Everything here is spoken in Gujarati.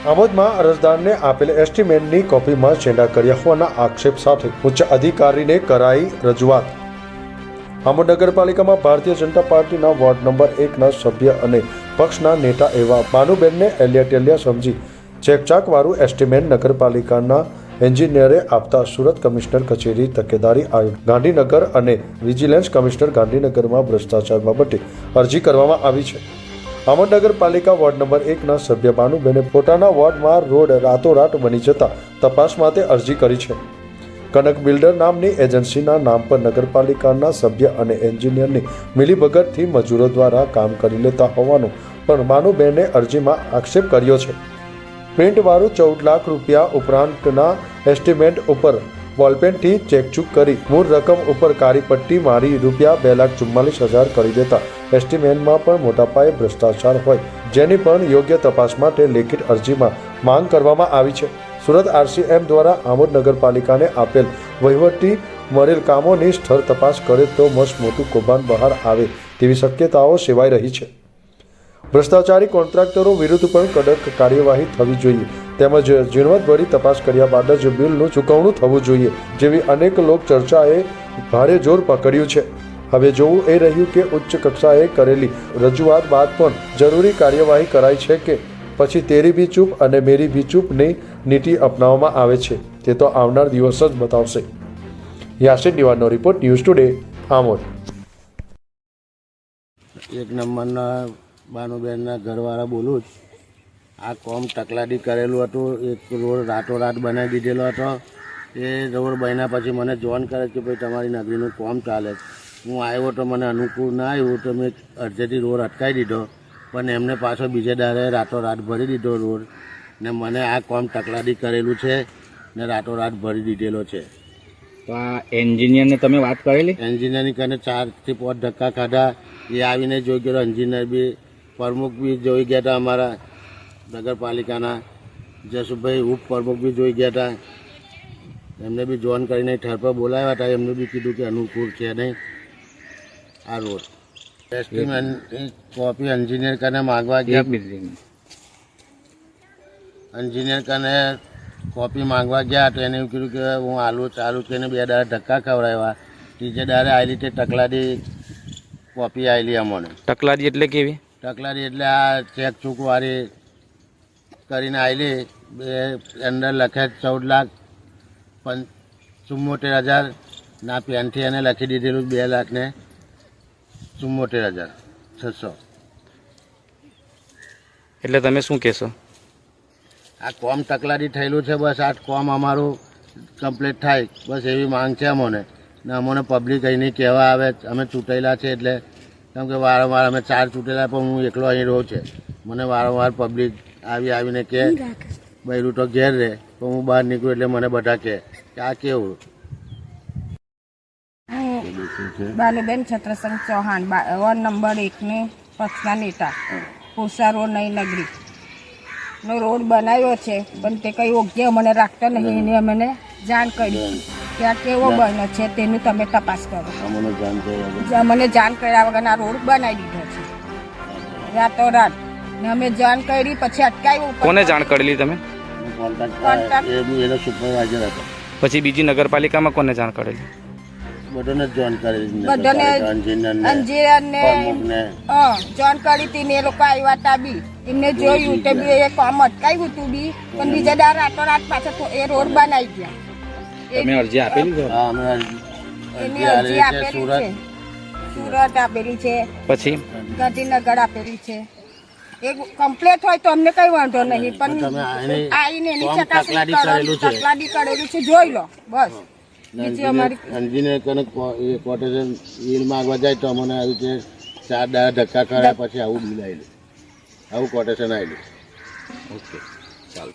આમોદમાં અરજદારને આપેલ એસ્ટિમેટની કોપીમાં ચેંડા કર્યા હોવાના આક્ષેપ સાથે ઉચ્ચ અધિકારીને કરાઈ રજૂઆત. આમોદ નગરપાલિકામાં ભારતીય જનતા પાર્ટીના વોર્ડ નંબર એકના સભ્ય અને પક્ષના નેતા એવા ભાનુબેનને એલિયા ટેલિયા સમજી ચેકચાકવાળું એસ્ટિમેટ નગરપાલિકાના એન્જિનિયરે આપતા સુરત કમિશનર કચેરી તકેદારી આયોગ, ગાંધીનગર અને વિજિલન્સ કમિશનર ગાંધીનગરમાં ભ્રષ્ટાચાર બાબતે અરજી કરવામાં આવી છે. આમોદ નગરપાલિકા વોર્ડ નંબર એકના સભ્ય ભાનુબેને પોતાના વોર્ડમાં રોડ રાતોરાત બની જતા તપાસ માટે અરજી કરી છે. કનક બિલ્ડર નામની એજન્સીના નામ પર નગરપાલિકાના સભ્ય અને એન્જિનિયરની મિલીભગતથી મજૂરો દ્વારા કામ કરી લેતા હોવાનો પણ ભાનુબેને અરજીમાં આક્ષેપ કર્યો છે. પ્રિન્ટવાળું ચૌદ લાખ રૂપિયા ઉપરાંતના એસ્ટિમેટ ઉપર બોલપેનથી ચેકચૂક કરી મૂળ રકમ ઉપર કાળી પટ્ટી મારી રૂપિયા બે લાખ ચુમ્માલીસ હજાર કરી દેતા. એસ્ટિમેટમાં પણ મોટા પાયે ભ્રષ્ટાચાર હોય. જેની પણ યોગ્ય તપાસ માટે લેખિત અરજીમાં માંગ કરવામાં આવી છે. સુરત આરસીએમ દ્વારા આમોદ નગરપાલિકાને આપેલ વહીવટી મળેલ કામોની સ્થળ તપાસ કરે તો મસ્ત મોટું કૌભાંડ બહાર આવે તેવી શક્યતાઓ સેવાઈ રહી છે. ભ્રષ્ટાચારી કોન્ટ્રાક્ટરો વિરુદ્ધ પણ કડક કાર્યવાહી થવી જોઈએ. તેમજ ઝીણવટભરી તપાસ કર્યા બાદ જ બિલનું ચૂકવણું થવું જોઈએ જેવી અનેક લોક ચર્ચાએ ભારે જોર પકડ્યું છે. હવે જોવું એ રહ્યું કે ઉચ્ચ કક્ષાએ કરેલી રજૂઆત બાદ પણ જરૂરી કાર્યવાહી કરાઈ છે કે પછી તેરી બી ચૂપ અને મેરી બી ચૂપની નીતિ અપનાવવામાં આવે છે. તે તો આવનાર દિવસ જ બતાવશે. યાસિન દિવાનો રિપોર્ટ ન્યૂઝ ટુડે, આમોદ. એક નંબરના બાનુબેનના ઘરવાળા બોલું જ આ કોમ તકલાદી કરેલું હતું. એક રોડ રાતોરાત બનાવી દીધેલો હતો. એ રોડ બન્યા પછી મને જોન કરે કે ભાઈ તમારી નગરીનું કોમ ચાલે હું આવ્યો તો મને અનુકૂળ ના આવ્યું તો મેં અડધેથી રોડ અટકાવી દીધો. પણ એમને પાછો બીજે દાડે રાતોરાત ભરી દીધો રોડ. ને મને આ કોમ તકલાદી કરેલું છે ને રાતોરાત ભરી દીધેલો છે. તો આ એન્જિનિયરને તમે વાત કરેલી? એન્જિનિયરિંગ કરીને ચારથી પાંચ ધક્કા ખાધા. એ આવીને જોઈ ગયો એન્જિનિયર બી પ્રમુખ બી જોઈ ગયા હતા અમારા. નગરપાલિકાના જસુભાઈ ઉપપ્રમુખ બી જોઈ ગયા હતા એમને બી જોઈન કરીને ઠર પર બોલાવ્યા હતા એમને બી કીધું કે અનુકૂળ છે નહીં. આ રોડ. એસ્ટિમેટની કોપી એન્જિનિયર કને માગવા ગયા. એન્જિનિયર કને કોપી માંગવા ગયા તો એને એવું કીધું કે હું આલુ ચાલુ છે ને બે દાડા ધક્કા ખવડાવ્યા. ત્રીજે દાડે આવી રીતે ટકલાદી કોપી આવેલી અમને. તકલાદી એટલે કેવી? ટકલાદી એટલે આ ચેક ચૂકવાળી કરીને આવેલી બે અંદર લખે ચૌદ લાખ પં ચુમ્મોતેર હજાર. ના પેનથી એને લખી દીધેલું બે લાખને ચુમ્મોતેર હજાર છસો. એટલે તમે શું કહેશો? આ કોમ તકલાદી થયેલું છે બસ. આ કોમ અમારું કમ્પ્લીટ થાય. બસ એવી માંગ છે અમને. ને અમને પબ્લિક અહીંની કહેવા આવે. અમે ચૂંટેલા છે એટલે કેમ કે વારંવાર અમે ચાર ચૂંટેલા પણ હું એકલો અહીં રહું છે. મને વારંવાર પબ્લિક આવી આવીને કે બૈરું તો ઘેર રહે તો હું બહાર નીકળું એટલે મને બધા કહે કે આ કેવું? બાલુબેન છત્રસંગ ચૌહાણ બા- વોર્ડ નંબર એકને પક્ષના નેતા કોસા રોડ નહીં નગરી. નો રોડ બનાવ્યો છે પણ તે કંઈ યોગ્ય મને રાખતા નહીં એની અમને જાણ કરી. કે આ કેવો બન્યો છે તેની તમે તપાસ કરો. અમને જાણ કર્યા વગર. આ રોડ બનાવી દીધો છે. રાતોરાત ને અમે જાણ કરી પછી અટકાવ્યું કોને જાણ કરેલી તમે? કોન્ટ્રાક્ટ એ બી એનો સુપરવાઇઝર હતો. પછી બીજી નગરપાલિકામાં કોને જાણ કરેલી? બધાને જ જોઈન કરેલી. બધાને એન્જિનિયરને હા જાણ કરી હતી ને એ લોકો આવ્યા હતા બી. એમને જોયું તે બી એ કામ અટકાવ્યું હતું બી. પણ બીજા દાર રાતોરાત પાછા એ રોડ બનાવી ગયા. તમે અરજી આપેલી છે? હા અમે એની અરજી આપેલી છે સુરત આપેલી છે. પછી? ગાંધીનગર આપેલી છે. એ કમ્પ્લેટ હોય તો અમને કઈ વાંધો નહીં પણ આવીને એની ચકાસણી તકલાદી કરેલું છે. જોઈ લો બસ. બીજી અમારી એન્જિનિયર કને કોટેશન વીલ માંગવા જાય તો અમને આવી રીતે ચાર દાડા ધક્કા કર્યા પછી આવું બિલ આવેલું આવું કોટેશન આવેલું ઓકે ચાલો.